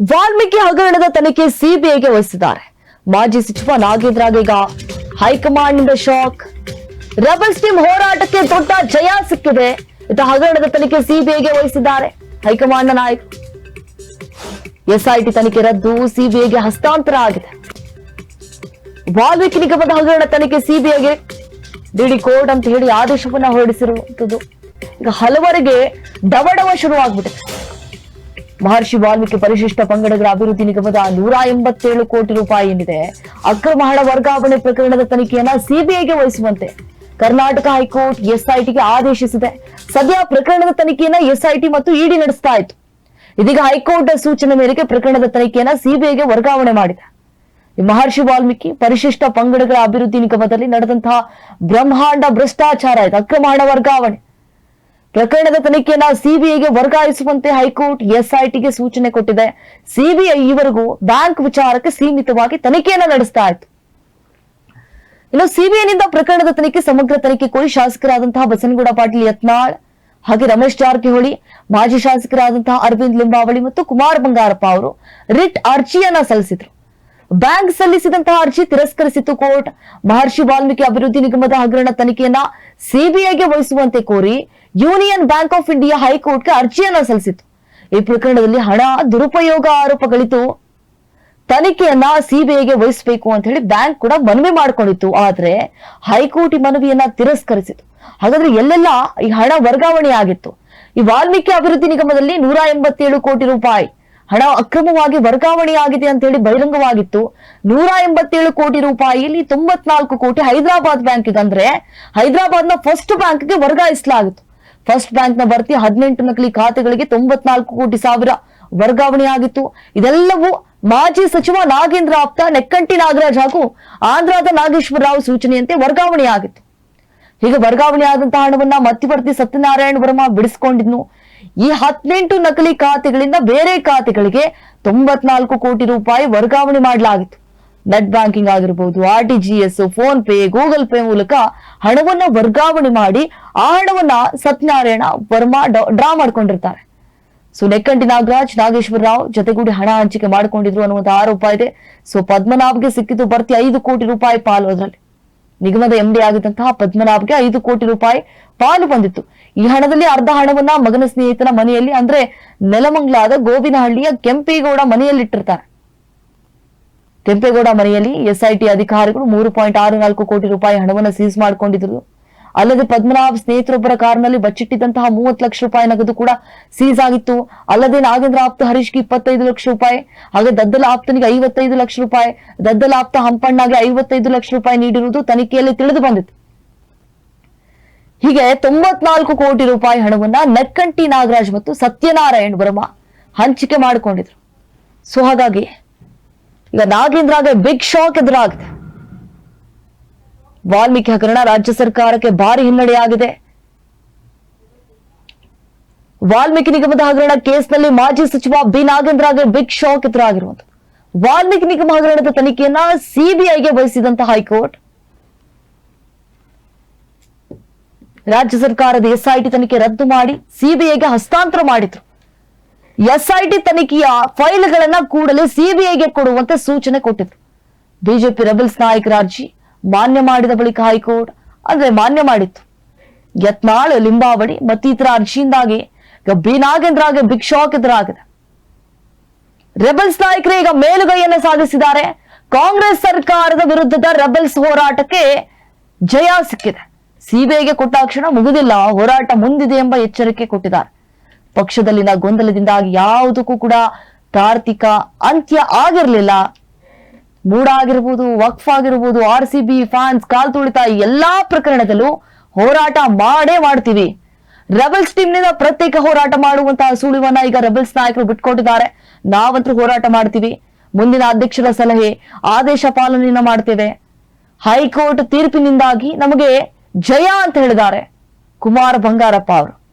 ವಾಲ್ಮೀಕಿ ಹಗರಣದ ತನಿಖೆ ಸಿಬಿಐಗೆ ವಹಿಸಿದ್ದಾರೆ. ಮಾಜಿ ಸಚಿವ ನಾಗೇಂದ್ರಗೆ ಈಗ ಹೈಕಮಾಂಡ್ ಶಾಕ್. ರಬಲ್ ಟೀಮ್ ಹೋರಾಟಕ್ಕೆ ದೊಡ್ಡ ಜಯ ಸಿಕ್ಕಿದೆ. ಇದು ಹಗರಣದ ತನಿಖೆ ಸಿಬಿಐಗೆ ವಹಿಸಿದ್ದಾರೆ ಹೈಕಮಾಂಡ್ನ ನಾಯಕ. ಎಸ್ಐಟಿ ತನಿಖೆ ರದ್ದು, ಸಿಬಿಐಗೆ ಹಸ್ತಾಂತರ ಆಗಿದೆ. ವಾಲ್ಮೀಕಿ ನಿಗಮದ ಹಗರಣ ತನಿಖೆ ಸಿಬಿಐಗೆ ಡಿಡಿ ಕೋರ್ಟ್ ಅಂತ ಹೇಳಿ ಆದೇಶವನ್ನ ಹೊರಡಿಸಿರುವಂತದ್ದು ಈಗ ಹಲವರಿಗೆ ಡವಡವ ಶುರುವಾಗ್ಬಿಟ್ಟಿದೆ. ಮಹರ್ಷಿ ವಾಲ್ಮೀಕಿ ಪರಿಶಿಷ್ಟ ಪಂಗಡಗಳ ಅಭಿವೃದ್ಧಿ ನಿಗಮದ ನೂರ ಎಂಬತ್ತೇಳು ಕೋಟಿ ರೂಪಾಯಿ ಏನಿದೆ, ಅಕ್ರಮ ಹಣ ವರ್ಗಾವಣೆ ಪ್ರಕರಣದ ತನಿಖೆಯನ್ನ ಸಿಬಿಐಗೆ ವಹಿಸುವಂತೆ ಕರ್ನಾಟಕ ಹೈಕೋರ್ಟ್ ಎಸ್ಐಟಿಗೆ ಆದೇಶಿಸಿದೆ. ಸದ್ಯ ಪ್ರಕರಣದ ತನಿಖೆಯನ್ನ ಎಸ್ಐಟಿ ಮತ್ತು ಇಡಿ ನಡೆಸ್ತಾ ಇತ್ತು. ಇದೀಗ ಹೈಕೋರ್ಟ್ ಸೂಚನೆ ಮೇರೆಗೆ ಪ್ರಕರಣದ ತನಿಖೆಯನ್ನ ಸಿಬಿಐಗೆ ವರ್ಗಾವಣೆ ಮಾಡಿದೆ. ಮಹರ್ಷಿ ವಾಲ್ಮೀಕಿ ಪರಿಶಿಷ್ಟ ಪಂಗಡಗಳ ಅಭಿವೃದ್ಧಿ ನಿಗಮದಲ್ಲಿ ನಡೆದಂತಹ ಬ್ರಹ್ಮಾಂಡ ಭ್ರಷ್ಟಾಚಾರ ಇದೆ, ಅಕ್ರಮ ಹಣ ವರ್ಗಾವಣೆ. ಪ್ರಕರಣದ ತನಿಖೆಯನ್ನ ಸಿಬಿಐಗೆ ವರ್ಗಾಯಿಸುವಂತೆ ಹೈಕೋರ್ಟ್ ಎಸ್ಐಟಿಗೆ ಸೂಚನೆ ಕೊಟ್ಟಿದೆ. ಸಿಬಿಐ ಈವರೆಗೂ ಬ್ಯಾಂಕ್ ವಿಚಾರಕ್ಕೆ ಸೀಮಿತವಾಗಿ ತನಿಖೆಯನ್ನ ನಡೆಸ್ತಾ ಇತ್ತು. ಇನ್ನು ಸಿಬಿಐನಿಂದ ಪ್ರಕರಣದ ತನಿಖೆ, ಸಮಗ್ರ ತನಿಖೆ ಕೋರಿ ಶಾಸಕರಾದಂತಹ ಬಸನಗೌಡ ಪಾಟೀಲ್ ಯತ್ನಾಳ್, ಹಾಗೆ ರಮೇಶ್ ಜಾರಕಿಹೊಳಿ, ಮಾಜಿ ಶಾಸಕರಾದಂತಹ ಅರವಿಂದ್ ಲಿಂಬಾವಳಿ ಮತ್ತು ಕುಮಾರ್ ಬಂಗಾರಪ್ಪ ಅವರು ರಿಟ್ ಅರ್ಜಿಯನ್ನ ಸಲ್ಲಿಸಿದ್ರು. ಬ್ಯಾಂಕ್ ಸಲ್ಲಿಸಿದಂತಹ ಅರ್ಜಿ ತಿರಸ್ಕರಿಸಿತ್ತು ಕೋರ್ಟ್. ಮಹರ್ಷಿ ವಾಲ್ಮೀಕಿ ಅಭಿವೃದ್ಧಿ ನಿಗಮದ ಹಗರಣ ತನಿಖೆಯನ್ನ ಸಿಬಿಐಗೆ ವಹಿಸುವಂತೆ ಕೋರಿ ಯೂನಿಯನ್ ಬ್ಯಾಂಕ್ ಆಫ್ ಇಂಡಿಯಾ ಹೈಕೋರ್ಟ್ಗೆ ಅರ್ಜಿಯನ್ನ ಸಲ್ಲಿಸಿತ್ತು. ಈ ಪ್ರಕರಣದಲ್ಲಿ ಹಣ ದುರುಪಯೋಗ ಆರೋಪಗಳಿತು ತನಿಖೆಯನ್ನ ಸಿಬಿಐಗೆ ವಹಿಸಬೇಕು ಅಂತ ಹೇಳಿ ಬ್ಯಾಂಕ್ ಕೂಡ ಮನವಿ ಮಾಡಿಕೊಂಡಿತ್ತು. ಆದ್ರೆ ಹೈಕೋರ್ಟ್ ಈ ಮನವಿಯನ್ನ ತಿರಸ್ಕರಿಸಿತು ಹಾಗಾದ್ರೆ ಎಲ್ಲೆಲ್ಲ ಈ ಹಣ ವರ್ಗಾವಣೆ ಆಗಿತ್ತು? ಈ ವಾಲ್ಮೀಕಿ ಅಭಿವೃದ್ಧಿ ನಿಗಮದಲ್ಲಿ ನೂರ ಎಂಬತ್ತೇಳು ಕೋಟಿ ರೂಪಾಯಿ ಹಣ ಅಕ್ರಮವಾಗಿ ವರ್ಗಾವಣೆಯಾಗಿದೆ ಅಂತ ಹೇಳಿ ಬಹಿರಂಗವಾಗಿತ್ತು. ನೂರ ಎಂಬತ್ತೇಳು ಕೋಟಿ ರೂಪಾಯಿಯಲ್ಲಿ ತೊಂಬತ್ನಾಲ್ಕು ಕೋಟಿ ಹೈದರಾಬಾದ್ ಬ್ಯಾಂಕ್ ಅಂದ್ರೆ ಹೈದರಾಬಾದ್ನ ಫಸ್ಟ್ ಬ್ಯಾಂಕ್ಗೆ ವರ್ಗಾಯಿಸಲಾಗಿತ್ತು. ಫಸ್ಟ್ ಬ್ಯಾಂಕ್ನ ಭರ್ತಿ ಹದಿನೆಂಟು ನಕಲಿ ಖಾತೆಗಳಿಗೆ ತೊಂಬತ್ನಾಲ್ಕು ಕೋಟಿ ಸಾವಿರ ವರ್ಗಾವಣೆ ಆಗಿತ್ತು. ಇದೆಲ್ಲವೂ ಮಾಜಿ ಸಚಿವ ನಾಗೇಂದ್ರ ಆಪ್ತ ನೆಕ್ಕಂಟಿ ನಾಗರಾಜ್ ಹಾಗೂ ಆಂಧ್ರದ ನಾಗೇಶ್ವರ ರಾವ್ ಸೂಚನೆಯಂತೆ ವರ್ಗಾವಣೆ ಆಗಿತ್ತು. ಹೀಗೆ ವರ್ಗಾವಣೆ ಆದಂತಹ ಹಣವನ್ನ ಮಧ್ಯವರ್ತಿ ಸತ್ಯನಾರಾಯಣ ವರ್ಮ ಬಿಡಿಸಿಕೊಂಡಿದ್ನು. ಈ ಹದಿನೆಂಟು ನಕಲಿ ಖಾತೆಗಳಿಂದ ಬೇರೆ ಖಾತೆಗಳಿಗೆ ತೊಂಬತ್ನಾಲ್ಕು ಕೋಟಿ ರೂಪಾಯಿ ವರ್ಗಾವಣೆ ಮಾಡಲಾಗಿತ್ತು. ನೆಟ್ ಬ್ಯಾಂಕಿಂಗ್ ಆಗಿರ್ಬೋದು R T G S PhonePe Google pay ಮೂಲಕ ಹಣವನ್ನ ವರ್ಗಾವಣೆ ಮಾಡಿ ಆ ಹಣವನ್ನ ಸತ್ಯನಾರಾಯಣ ವರ್ಮಾ ಡ್ರಾ ಮಾಡ್ಕೊಂಡಿರ್ತಾರೆ. ಸೊ ನೆಕ್ಕಂಟಿ ನಾಗರಾಜ್, ನಾಗೇಶ್ವರ ರಾವ್ ಜೊತೆಗೂಡಿ ಹಣ ಹಂಚಿಕೆ ಮಾಡಿಕೊಂಡಿದ್ರು ಅನ್ನುವಂತ ಆರೋಪ ಇದೆ. ಸೊ ಪದ್ಮನಾಭ್ಗೆ ಸಿಕ್ಕಿದ್ದು ಬರ್ತಿ ಐದು ಕೋಟಿ ರೂಪಾಯಿ ಪಾಲು ಅದರಲ್ಲಿ. ನಿಗಮದ ಎಂಡಿ ಆಗಿದ್ದಂತಹ ಪದ್ಮನಾಭ್ಗೆ ಐದು ಕೋಟಿ ರೂಪಾಯಿ ಪಾಲು ಬಂದಿತ್ತು. ಈ ಹಣದಲ್ಲಿ ಅರ್ಧ ಹಣವನ್ನ ಮಗನ ಸ್ನೇಹಿತನ ಮನೆಯಲ್ಲಿ, ಅಂದ್ರೆ ನೆಲಮಂಗ್ಲಾದ ಗೋವಿನಹಳ್ಳಿಯ ಕೆಂಪೇಗೌಡ ಮನೆಯಲ್ಲಿಟ್ಟಿರ್ತಾರೆ. ಕೆಂಪೇಗೌಡ ಮನೆಯಲ್ಲಿ ಎಸ್ಐಟಿ ಅಧಿಕಾರಿಗಳು ಮೂರು ಪಾಯಿಂಟ್ ಆರು ನಾಲ್ಕು ಕೋಟಿ ರೂಪಾಯಿ ಹಣವನ್ನು ಸೀಸ್ ಮಾಡಿಕೊಂಡಿದ್ರು ಅಲ್ಲದೆ ಪದ್ಮನಾಭ್ ಸ್ನೇಹಿತರೊಬ್ಬರ ಕಾರ್ನಲ್ಲಿ ಬಚ್ಚಿಟ್ಟಿದ್ದಂತಹ ಮೂವತ್ತು ಲಕ್ಷ ರೂಪಾಯಿ ನಗದು ಕೂಡ ಸೀಸ್ ಆಗಿತ್ತು. ಅಲ್ಲದೆ ನಾಗೇಂದ್ರ ಆಪ್ತ ಹರೀಶ್ಗೆ ಇಪ್ಪತ್ತೈದು ಲಕ್ಷ ರೂಪಾಯಿ, ಹಾಗೆ ದದ್ದಲ ಆಪ್ತನಿಗೆ ಐವತ್ತೈದು ಲಕ್ಷ ರೂಪಾಯಿ, ದದ್ದಲ ಆಪ್ತ ಹಂಪಣ್ಣಗೆ ಐವತ್ತೈದು ಲಕ್ಷ ರೂಪಾಯಿ ನೀಡಿರುವುದು ತನಿಖೆಯಲ್ಲಿ ತಿಳಿದು ಬಂದಿತ್ತು ಹೀಗೆ ತೊಂಬತ್ನಾಲ್ಕು ಕೋಟಿ ರೂಪಾಯಿ ಹಣವನ್ನ ನಕ್ಕಂಟಿ ನಾಗರಾಜ್ ಮತ್ತು ಸತ್ಯನಾರಾಯಣ್ ವರ್ಮ ಹಂಚಿಕೆ ಮಾಡಿಕೊಂಡಿದ್ರು. ಸೊ, ಹಾಗಾಗಿ ಈಗ ನಾಗೇಂದ್ರಗೆ ಬಿಗ್ ಶಾಕ್ ಎದುರಾಗಿದೆ ವಾಲ್ಮೀಕಿ ಹಗರಣ ರಾಜ್ಯ ಸರ್ಕಾರಕ್ಕೆ ಭಾರಿ ಹಿನ್ನಡೆಯಾಗಿದೆ ವಾಲ್ಮೀಕಿ ನಿಗಮದ ಹಗರಣ ಕೇಸ್ನಲ್ಲಿ ಮಾಜಿ ಸಚಿವ ಬಿ ನಾಗೇಂದ್ರಗೆ ಬಿಗ್ ಶಾಕ್ ಎದುರಾಗಿರುವಂತದ್ದು ವಾಲ್ಮೀಕಿ ನಿಗಮ ಹಗರಣದ ತನಿಖೆಯನ್ನ ಸಿಬಿಐಗೆ ವಹಿಸಿದಂತ ಹೈಕೋರ್ಟ್. ರಾಜ್ಯ ಸರ್ಕಾರದ ಎಸ್ಐಟಿ ತನಿಖೆ ರದ್ದು ಮಾಡಿ ಸಿಬಿಐಗೆ ಹಸ್ತಾಂತರ ಮಾಡಿದ್ರು. ಎಸ್ಐಟಿ ತನಿಖೆಯ ಫೈಲ್ಗಳನ್ನ ಕೂಡಲೇ ಸಿಬಿಐಗೆ ಕೊಡುವಂತೆ ಸೂಚನೆ ಕೊಟ್ಟಿತ್ತು. ಬಿಜೆಪಿ ರೆಬಲ್ಸ್ ನಾಯಕರ ಅರ್ಜಿ ಮಾನ್ಯ ಮಾಡಿದ ಬಳಿಕ ಹೈಕೋರ್ಟ್, ಅಂದ್ರೆ ಮಾನ್ಯ ಮಾಡಿತ್ತು. ಯತ್ನಾಳ್, ಲಿಂಬಾವಳಿ ಮತ್ತಿತರ ಅರ್ಜಿಯಿಂದಾಗಿ ಈಗ ಬಿ ನಾಗೇಂದ್ರಗೆ ಬಿಗ್ ಎದುರಾಗಿದೆ ರೆಬಲ್ಸ್ ನಾಯಕರೇ, ಈಗ ಮೇಲುಗೈಯನ್ನು ಸಾಧಿಸಿದ್ದಾರೆ. ಕಾಂಗ್ರೆಸ್ ಸರ್ಕಾರದ ವಿರುದ್ಧದ ರೆಬಲ್ಸ್ ಹೋರಾಟಕ್ಕೆ ಜಯ ಸಿಕ್ಕಿದೆ. ಸಿಬಿಐಗೆ ಕೊಟ್ಟಾಕ್ಷಣ ಮುಗಿದಿಲ್ಲ, ಹೋರಾಟ ಮುಂದಿದೆ ಎಂಬ ಎಚ್ಚರಿಕೆ ಕೊಟ್ಟಿದ್ದಾರೆ. ಪಕ್ಷದಲ್ಲಿನ ಗೊಂದಲದಿಂದಾಗಿ ಯಾವುದಕ್ಕೂ ಕೂಡ ತಾರ್ತಿಕ ಅಂತ್ಯ ಆಗಿರಲಿಲ್ಲ. ಮೂಡ ಆಗಿರ್ಬೋದು, ವಕ್ಫ್ ಆಗಿರ್ಬೋದು ಆರ್ ಸಿ ಬಿ ಫ್ಯಾನ್ಸ್ ಕಾಲ್ ತುಳಿತ ಎಲ್ಲಾ ಪ್ರಕರಣದಲ್ಲೂ ಹೋರಾಟ ಮಾಡೇ ಮಾಡ್ತೀವಿ. ರೆಬಲ್ಸ್ ಟೀಮ್ನಿಂದ ಪ್ರತ್ಯೇಕ ಹೋರಾಟ ಮಾಡುವಂತಹ ಸುಳಿವನ್ನ ಈಗ ರೆಬಲ್ಸ್ ನಾಯಕರು ಬಿಟ್ಕೊಟ್ಟಿದ್ದಾರೆ. ನಾವಂತೂ ಹೋರಾಟ ಮಾಡ್ತೀವಿ. ಮುಂದಿನ ಅಧ್ಯಕ್ಷರ ಸಲಹೆ ಆದೇಶ ಪಾಲನೆಯನ್ನ ಮಾಡ್ತೇವೆ. ಹೈಕೋರ್ಟ್ ತೀರ್ಪಿನಿಂದಾಗಿ ನಮಗೆ ಜಯ ಅಂತ ಹೇಳಿದ್ದಾರೆ. ಕುಮಾರ್ ಬಂಗಾರಪ್ಪ ಅವರು.